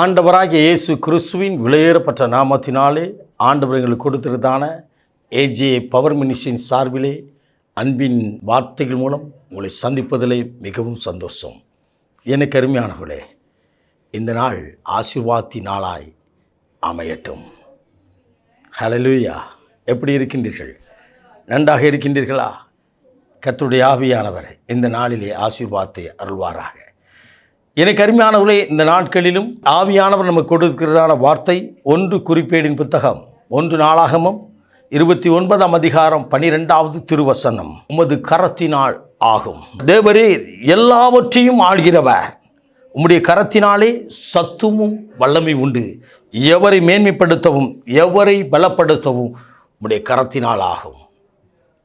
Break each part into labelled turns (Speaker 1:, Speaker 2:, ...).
Speaker 1: ஆண்டவராகிய இயேசு கிறிஸ்துவின் விலையேறப்பட்ட நாமத்தினாலே ஆண்டவர் எங்களுக்கு கொடுத்திருந்தான ஏஜே பவர் மினிஸ்டின் சார்பிலே அன்பின் வார்த்தைகள் மூலம் உங்களை சந்திப்பதிலே மிகவும் சந்தோஷம். எனக்கு அருமையானவர்களே இந்த நாள் ஆசிர்வாதி நாளாய் அமையட்டும். ஹலலூயா எப்படி இருக்கின்றீர்கள்? நன்றாக இருக்கின்றீர்களா? கத்துடைய ஆவியானவர் இந்த நாளிலே ஆசீர்வாதத்தை அருள்வாராக. எனக்கு அருமையானவர்களே இந்த நாட்களிலும் ஆவியானவர் நமக்கு கொடுக்கிறதான வார்த்தை ஒன்று குறிப்பேடின் புத்தகம் ஒன்று நாளாகமம் இருபத்தி ஒன்பதாம் அதிகாரம் பனிரெண்டாவது திருவசனம். உமது கரத்தினால் ஆகும். தேவரீர் எல்லாவற்றையும் ஆள்கிறவர். உம்முடைய கரத்தினாலே சத்துவமும் வல்லமை உண்டு. எவரை மேன்மைப்படுத்தவும் எவரை பலப்படுத்தவும் உம்முடைய கரத்தினால் ஆகும்.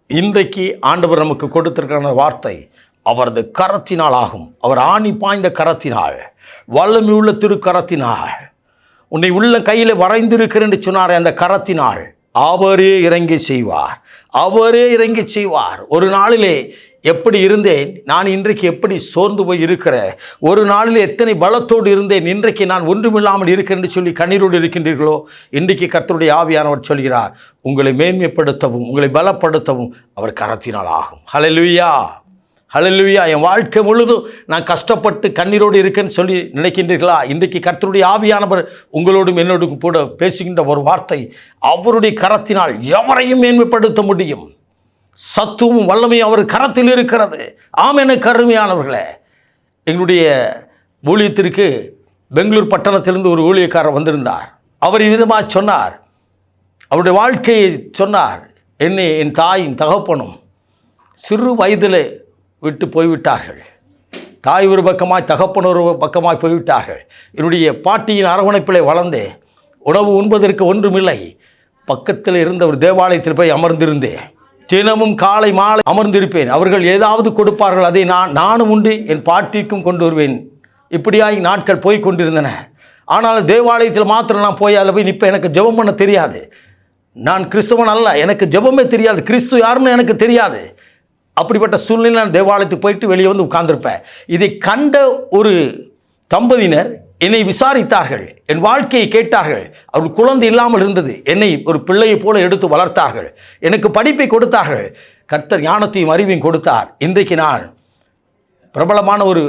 Speaker 1: இன்றைக்கு ஆண்டவர் நமக்கு கொடுத்திருக்கிற வார்த்தை அவரது கரத்தினால் ஆகும். அவர் ஆணி பாய்ந்த கரத்தினால் வல்லமை உள்ள திருக்கரத்தினால் உன்னை உள்ள கையில் வரைந்திருக்கிறேன் என்று சொன்னார் அந்த கரத்தினால் அவரே இறங்கி செய்வார். அவரே இறங்கி செய்வார். ஒரு நாளிலே எப்படி இருந்தேன்? நான் இன்றைக்கு எப்படி சோர்ந்து போய் இருக்கிறேன்? ஒரு நாளில் எத்தனை பலத்தோடு இருந்தேன்? இன்றைக்கு நான் ஒன்றுமில்லாமல் இருக்கிறேன் சொல்லி கண்ணீரோடு இருக்கின்றீர்களோ? இன்றைக்கு கர்த்தருடைய ஆவியானவர் சொல்கிறார் உங்களை மேன்மைப்படுத்தவும் உங்களை பலப்படுத்தவும் அவர் கரத்தினால் ஆகும். ஹalleluya ஹalleluya என் வாழ்க்கை முழுதும் நான் கஷ்டப்பட்டு கண்ணீரோடு இருக்கேன்னு சொல்லி நினைக்கின்றீர்களா? இன்றைக்கு கர்த்தருடைய ஆவியானவர் உங்களோடும் என்னோடும் கூட பேசுகின்ற ஒரு வார்த்தை அவருடைய கரத்தினால் எவரையும் மேன்மைப்படுத்த முடியும். சத்துவும் வல்லமையும் அவர் கரத்தில் இருக்கிறது. ஆம் என கருமையானவர்களே எங்களுடைய ஊழியத்திற்கு பெங்களூர் பட்டணத்திலிருந்து ஒரு ஊழியக்காரர் வந்திருந்தார். அவர் விதமாக சொன்னார். அவருடைய வாழ்க்கையை சொன்னார். என்னை என் தாயும் தகப்பனும் சிறு வயதில் விட்டு போய்விட்டார்கள். தாய் ஒரு பக்கமாய் தகப்பன் ஒரு பக்கமாய் போய்விட்டார்கள். என்னுடைய பாட்டியின் அரவணைப்பிலே வளர்ந்தே உணவு உண்பதற்கு ஒன்றுமில்லை. பக்கத்தில் இருந்த ஒரு தேவாலயத்தில் போய் அமர்ந்திருந்தேன் தினமும் காலை மாலை அமர்ந்திருப்பேன். அவர்கள் ஏதாவது கொடுப்பார்கள் அதை நான் நானும் உண்டு என் பாட்டிக்கும் கொண்டு வருவேன். இப்படியாய் நாட்கள் போய் கொண்டிருந்தன. ஆனால் தேவாலயத்தில் மாத்திரம் நான் போய் அதில் போய் நிற்பேன். எனக்கு ஜெபம் பண்ண தெரியாது. நான் கிறிஸ்தவன் அல்ல. எனக்கு ஜெபமே தெரியாது. கிறிஸ்து யாருன்னு எனக்கு தெரியாது. அப்படிப்பட்ட சூழ்நிலை நான் தேவாலயத்துக்கு போயிட்டு வெளியே வந்து உட்கார்ந்துருப்பேன். இதை கண்ட ஒரு தம்பதியினர் என்னை விசாரித்தார்கள். என் வாழ்க்கையை கேட்டார்கள். அவர்கள் குழந்தை இல்லாமல் இருந்தது. என்னை ஒரு பிள்ளையை போல எடுத்து வளர்த்தார்கள். எனக்கு படிப்பை கொடுத்தார்கள். கர்த்தர் ஞானத்தையும் அறிவையும் கொடுத்தார். இன்றைக்கு நான் பிரபலமான ஒரு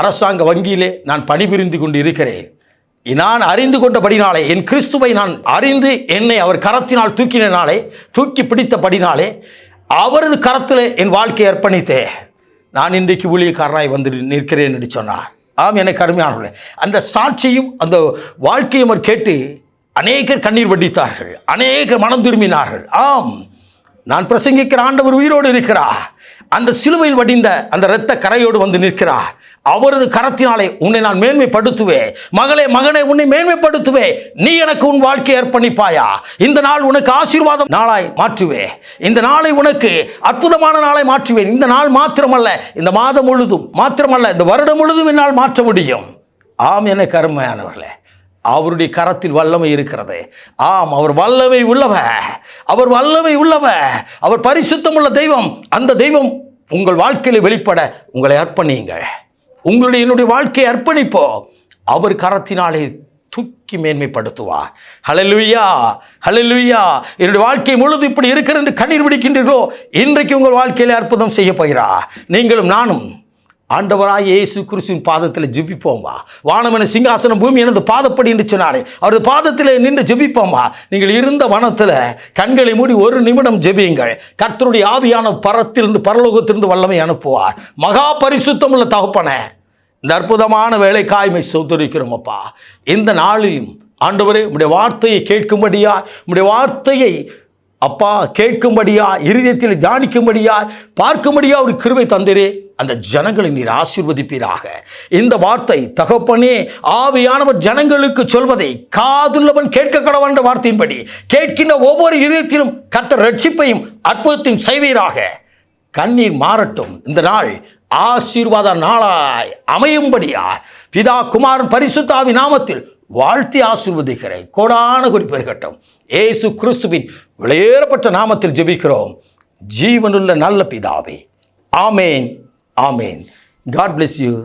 Speaker 1: அரசாங்க வங்கியிலே நான் பணிபுரிந்து கொண்டு இருக்கிறேன் நான் அறிந்து கொண்டபடினாலே என் கிறிஸ்துவை நான் அறிந்து என்னை அவர் கரத்தினால் தூக்கினாலே தூக்கி பிடித்தபடினாலே அவரது கரத்தில் என் வாழ்க்கையை அர்ப்பணித்தே நான் இன்றைக்கு ஊழியக்காரனாய் வந்து நிற்கிறேன் என்று சொன்னார். ஆம் எனக்கு அருமையானவர்களே அந்த சாட்சியும் அந்த வாழ்க்கையும் அவர் கேட்டு அநேகர் கண்ணீர் வடித்தார்கள். அநேகர் மனம் திரும்பினார்கள். ஆம் நான் பிரசங்கிக்கிற ஆண்டவர் உயிரோடு இருக்கிறார். அந்த சிலுவையில் வடிந்த அந்த இரத்த கரையோடு வந்து நிற்கிறார். அவரது கரத்தினாலே உன்னை நான் மேன்மைப்படுத்துவேன். மகளே மகனை உன்னை மேன்மைப்படுத்துவேன். நீ எனக்கு உன் வாழ்க்கையை ஏற்பணிப்பாயா இந்த நாள் உனக்கு ஆசீர்வாதம் நாளாய் மாற்றுவேன். இந்த நாளை உனக்கு அற்புதமான நாளை மாற்றுவேன். இந்த நாள் மாத்திரமல்ல இந்த மாதம் முழுதும் மாத்திரமல்ல இந்த வருடம் முழுதும் என்னால் மாற்ற முடியும். ஆம் என கருமையானவர்களே. அவருடைய கரத்தில் வல்லமை இருக்கிறது. ஆம் அவர் வல்லமை உள்ளவர் அவர் வல்லமை உள்ளவர் அவர் பரிசுத்தம் உள்ள தெய்வம். அந்த தெய்வம் உங்கள் வாழ்க்கையில் வெளிப்பட உங்களை அர்ப்பணியுங்கள். உங்களுடைய என்னுடைய வாழ்க்கையை அர்ப்பணிப்போம் அவர் கரத்தினாலே தூக்கி மேன்மைப்படுத்துவார். ஹலலுவியா ஹalleluya என்னுடைய வாழ்க்கை முழுது இப்படி இருக்கிற என்று கண்ணீர் பிடிக்கின்றீர்களோ இன்றைக்கு உங்கள் வாழ்க்கையிலே அற்புதம் செய்ய போகிறா. நீங்களும் நானும் ஆண்டவராக இயேசு கிறிஸ்துவின் பாதத்தில் ஜெபிப்போம்வா வானமென சிங்காசனம் பூமி எனது பாதப்படி என்று சொன்னாரே. அவரது பாதத்தில் நின்று ஜெபிப்போம்வா நீங்கள் இருந்த வனத்தில் கண்களை மூடி ஒரு நிமிடம் ஜெபியுங்கள். கர்த்தருடைய ஆவியான பரத்திலிருந்து பரலோகத்திலிருந்து வல்லமை அனுப்புவார். மகா பரிசுத்தம் உள்ள தகப்பன இந்த அற்புதமான வேலைக்காய்மை சோதரிக்கிறோம் அப்பா இந்த நாளிலும் ஆண்டவரே உடைய வார்த்தையை கேட்கும்படியா உடைய வார்த்தையை அப்பா கேட்கும்படியா இருதயத்தில் தியானிக்கும்படியா பார்க்கும்படியா ஒரு கிருவை தந்திரே. அந்த ஜனங்களை நீர் ஆசீர்வதிப்பீராக. இந்த வார்த்தை தகப்பனே ஆவியானவர் ஜனங்களுக்கு சொல்வதை காதுள்ளவன் கேட்க கடவன் என்ற வார்த்தையின்படி கேட்கின்ற ஒவ்வொரு இதயத்திலும் கத்த ரட்சிப்பையும் அற்புதத்தையும் செய்வீராக. கண்ணீர் மாறட்டும். இந்த நாள் ஆசீர்வாத நாளாய் அமையும்படியா. பிதா குமாரன் பரிசுத்தாவி நாமத்தில் வாழ்த்தி ஆசிர்வதிக்கிறேன். கோடான குறி பெருகட்டும். ஏசு கிறிஸ்துவின் விளையேறப்பட்ட நாமத்தில் ஜெபிக்கிறோம். ஜீவனுள்ள நல்ல பிதாவே. ஆமேன். ஆமேன். God bless you